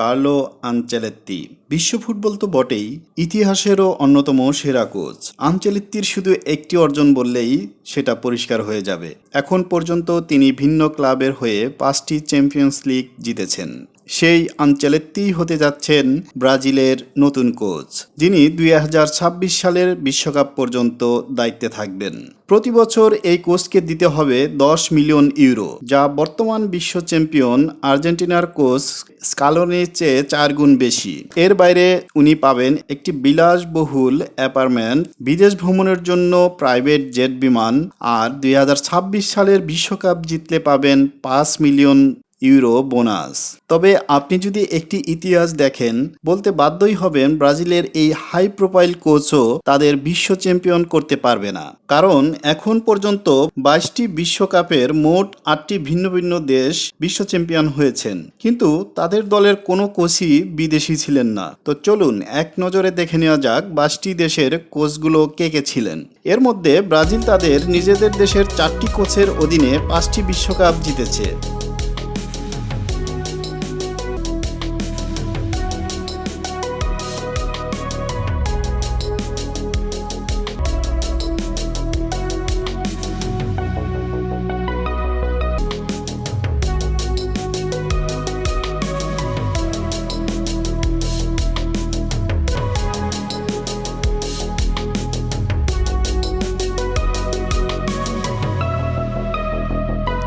Carlo আনচেলেত্তি বিশ্ব football তো বটেই, ইতিহাসেরও অন্যতম সেরা কোচ। আনচেলেত্তির শুধু একটি অর্জন বললেই সেটা পরিষ্কার হয়ে যাবে। এখন পর্যন্ত তিনি ভিন্ন ক্লাবের হয়ে পাঁচটি চ্যাম্পিয়ন্স লিগ জিতেছেন। সেই আনচেলেত্তিই হতে যাচ্ছেন ব্রাজিলের নতুন কোচ, যিনি দুই হাজার ছাব্বিশ সালের বিশ্বকাপ পর্যন্ত দায়িত্বে থাকবেন। প্রতি বছর এই কোচকে দিতে হবে দশ মিলিয়ন ইউরো, যা বর্তমান বিশ্ব চ্যাম্পিয়ন আর্জেন্টিনার কোচ স্কালোনির চেয়ে চার গুণ বেশি। এর বাইরে উনি পাবেন একটি বিলাসবহুল অ্যাপার্টমেন্ট, বিদেশ ভ্রমণের জন্য প্রাইভেট জেট বিমান, আর দুই হাজার ছাব্বিশ সালের বিশ্বকাপ জিতলে পাবেন পাঁচ মিলিয়ন ইউরো বোনাস তবে আপনি যদি একটি ইতিহাস দেখেন, বলতে বাধ্যই হবেন ব্রাজিলের এই হাই প্রোফাইল কোচও তাদের বিশ্ব চ্যাম্পিয়ন করতে পারবে না। কারণ এখন পর্যন্ত বাইশটি বিশ্বকাপের মোট আটটি ভিন্ন ভিন্ন দেশ বিশ্ব চ্যাম্পিয়ন হয়েছেন। কিন্তু তাদের দলের কোনো কোচই বিদেশি ছিলেন না। তো চলুন এক নজরে দেখে নেওয়া যাক বাইশটি দেশের কোচগুলো কে কে ছিলেন। এর মধ্যে ব্রাজিল তাদের নিজেদের দেশের চারটি কোচের অধীনে পাঁচটি বিশ্বকাপ জিতেছে।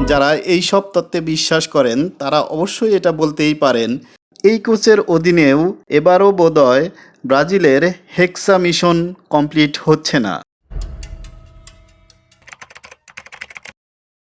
যারা এই সব তত্ত্বে বিশ্বাস করেন, তারা অবশ্যই এটা বলতেই পারেন। এই কোচের অধীনেও এবারও বোধহয় ব্রাজিলের হেক্সা মিশন কমপ্লিট হচ্ছে না।